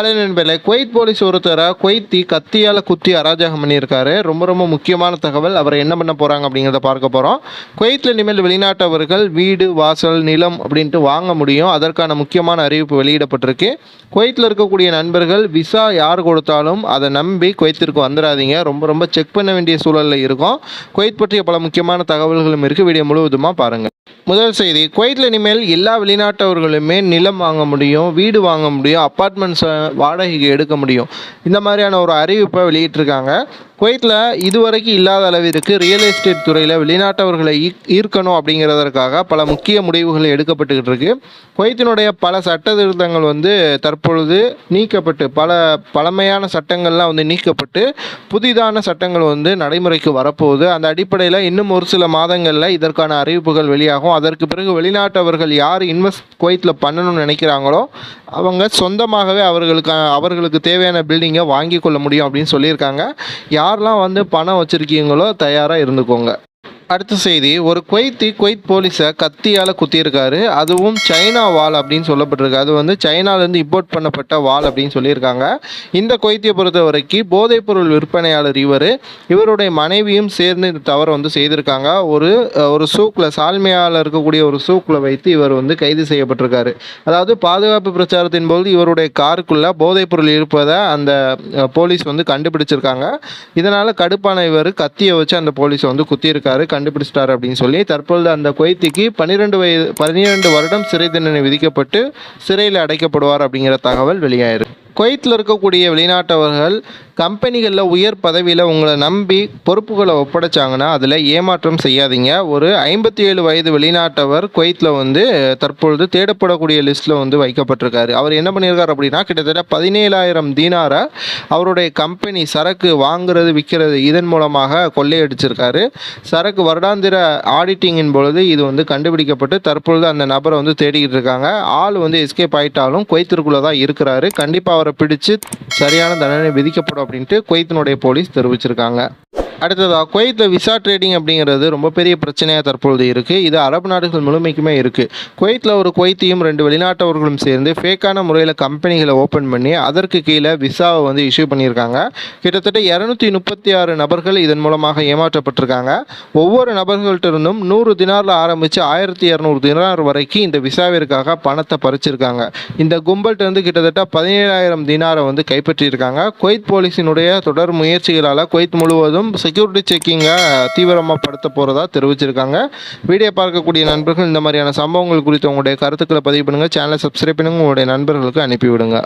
Hello நண்பர்களே Kuwait police ஒருத்தரை Kuwaiti கத்தியால் குத்தி அராஜகம் பண்ணியிருக்காரு. ரொம்ப ரொம்ப முக்கியமான தகவல். அவர் என்ன பண்ண போகிறாங்க அப்படிங்கிறத பார்க்க போகிறோம் குவைத்தில் இனிமேல் வெளிநாட்டவர்கள் வீடு வாசல் நிலம் அப்படின்ட்டு வாங்க முடியும். அதற்கான முக்கியமான அறிவிப்பு வெளியிடப்பட்டிருக்கு. குவைத்தில் இருக்கக்கூடிய நண்பர்கள் விசா யார் கொடுத்தாலும் அதை நம்பி குவைத்திற்கு வந்துடாதீங்க ரொம்ப ரொம்ப செக் பண்ண வேண்டிய சூழலில் இருக்கும். குவைத் பற்றிய பல முக்கியமான தகவல்களும் இருக்குது வீடியோ முழுவதுமாக பாருங்கள் முதல் செய்தி குவைத்தில் இனிமேல் எல்லா வெளிநாட்டவர்களுமே நிலம் வாங்க முடியும் வீடு வாங்க முடியும் அப்பார்ட்மெண்ட்ஸை வாடகைக்கு எடுக்க முடியும். இந்த மாதிரியான ஒரு அறிவிப்பை வெளியிட்டிருக்காங்க. குவைத்தில் இதுவரைக்கும் இல்லாத அளவிற்கு ரியல் எஸ்டேட் துறையில் வெளிநாட்டவர்களை ஈ- ஈர்க்கணும் அப்படிங்கிறதற்காக பல முக்கிய முடிவுகள் எடுக்கப்பட்டுக்கிட்டு இருக்கு. குவைத்தினுடைய பல சட்ட திருத்தங்கள் வந்து தற்பொழுது நீக்கப்பட்டு பல பழமையான சட்டங்கள்லாம் வந்து நீக்கப்பட்டு புதிதான சட்டங்கள் வந்து நடைமுறைக்கு வரப்போகுது. அந்த அடிப்படையில் இன்னும் ஒரு சில மாதங்களில் இதற்கான அறிவிப்புகள் வெளியாகும். அதற்கு பிறகு வெளிநாட்டவர்கள் யார் இன்வெஸ்ட் குவைத்தில் பண்ணணும்னு நினைக்கிறாங்களோ அவங்க சொந்தமாகவே அவர்களுக்கு அவர்களுக்கு தேவையான பில்டிங்கை வாங்கி கொள்ள முடியும் அப்படின்னு சொல்லியிருக்காங்க. யாரெல்லாம் வந்து பணம் வச்சுருக்கீங்களோ தயாராக இருந்துக்கோங்க. அடுத்த செய்தி ஒரு குவைத்தி குவைத் போலீஸை கத்தியால் குத்தியிருக்காரு. அதுவும் சைனா வால் அப்படின்னு சொல்லப்பட்டிருக்கு. அது வந்து சைனாலேருந்து இம்போர்ட் பண்ணப்பட்ட வால் அப்படின்னு சொல்லியிருக்காங்க. இந்த குவைத்தியை பொறுத்த வரைக்கும் போதைப்பொருள் விற்பனையாளர் இவர். இவருடைய மனைவியும் சேர்ந்து இந்த தவறை வந்து செய்திருக்காங்க. ஒரு ஒரு சூக்கில் சால்மையால் இருக்கக்கூடிய ஒரு சூக்கில் வைத்து இவர் வந்து கைது செய்யப்பட்டிருக்காரு. அதாவது பாதுகாப்பு பிரச்சாரத்தின் போது இவருடைய காருக்குள்ளே போதைப்பொருள் இருப்பதை அந்த போலீஸ் வந்து கண்டுபிடிச்சிருக்காங்க. இதனால் கடுப்பான இவர் கத்தியை வச்சு அந்த போலீஸை வந்து குத்தியிருக்காரு. கண்டுபிடிச்சிட்டாரு அப்படின்னு சொல்லி தற்பொழுது அந்த கொய்த்திக்கு பன்னிரெண்டு வயது பன்னிரெண்டு வருடம் சிறை தண்டனை விதிக்கப்பட்டு சிறையில் அடைக்கப்படுவார் அப்படிங்கிற தகவல் வெளியாயிருக்கு. குவைத்தில் இருக்கக்கூடிய வெளிநாட்டவர்கள் கம்பெனிகளில் உயர் பதவியில் உங்களை நம்பி பொறுப்புகளை ஒப்படைச்சாங்கன்னா அதில் ஏமாற்றம் செய்யாதீங்க. ஒரு ஐம்பத்தி ஏழு வயது வெளிநாட்டவர் குவைத்தில் வந்து தற்பொழுது தேடப்படக்கூடிய லிஸ்ட்டில் வந்து வைக்கப்பட்டிருக்காரு. அவர் என்ன பண்ணியிருக்காரு அப்படின்னா கிட்டத்தட்ட பதினேழாயிரம் தீனாரை அவருடைய கம்பெனி சரக்கு வாங்குறது விற்கிறது இதன் மூலமாக கொள்ளையடிச்சிருக்காரு. சரக்கு வருடாந்திர ஆடிட்டிங்கின் பொழுது இது வந்து கண்டுபிடிக்கப்பட்டு தற்பொழுது அந்த நபரை வந்து தேடிக்கிட்டு இருக்காங்க. ஆள் வந்து எஸ்கேப் ஆயிட்டாலும் குவைத்திற்குள்ளே தான் இருக்கிறாரு. கண்டிப்பாக அவரை பிடிச்சு சரியான தண்டனை விதிக்கப்படும் அப்படின்ட்டு குவைத்தினுடைய போலீஸ் தெரிவிச்சிருக்காங்க. அடுத்ததாக குவைத்தில் விசா ட்ரேடிங் அப்படிங்கிறது ரொம்ப பெரிய பிரச்சனையாக தற்பொழுது இருக்குது இது அரபு நாடுகள் முழுமைக்குமே இருக்குது குவைத்தில் ஒரு குவைத்தியும் ரெண்டு வெளிநாட்டவர்களும் சேர்ந்து ஃபேக்கான முறையில் கம்பெனிகளை ஓப்பன் பண்ணி அதற்கு கீழே விசாவை வந்து இஷ்யூ பண்ணியிருக்காங்க. கிட்டத்தட்ட இரநூத்தி முப்பத்தி ஆறு நபர்கள் இதன் மூலமாக ஏமாற்றப்பட்டிருக்காங்க. ஒவ்வொரு நபர்கள்ட்ட இருந்தும் நூறு தினாரில் ஆரம்பித்து ஆயிரத்தி இரநூறு தினார் வரைக்கும் இந்த விசாவிற்காக பணத்தை பறிச்சிருக்காங்க. இந்த கும்பல்கிட்ட இருந்து கிட்டத்தட்ட பதினேழாயிரம் தினாரை வந்து கைப்பற்றியிருக்காங்க. குவைத் போலீஸினுடைய தொடர் முயற்சிகளால் குவைத் முழுவதும் செக்யூரிட்டி செக்கிங்கை தீவிரமாக படுத்த போகிறதா தெரிவிச்சிருக்காங்க. வீடியோ பார்க்கக்கூடிய நண்பர்கள் இந்த மாதிரியான சம்பவங்கள் குறித்து உங்களுடைய கருத்துக்களை பதிவு பண்ணுங்கள் சேனலை சப்ஸ்கிரைப் பண்ணுங்கள் உங்களுடைய நண்பர்களுக்கு அனுப்பிவிடுங்க.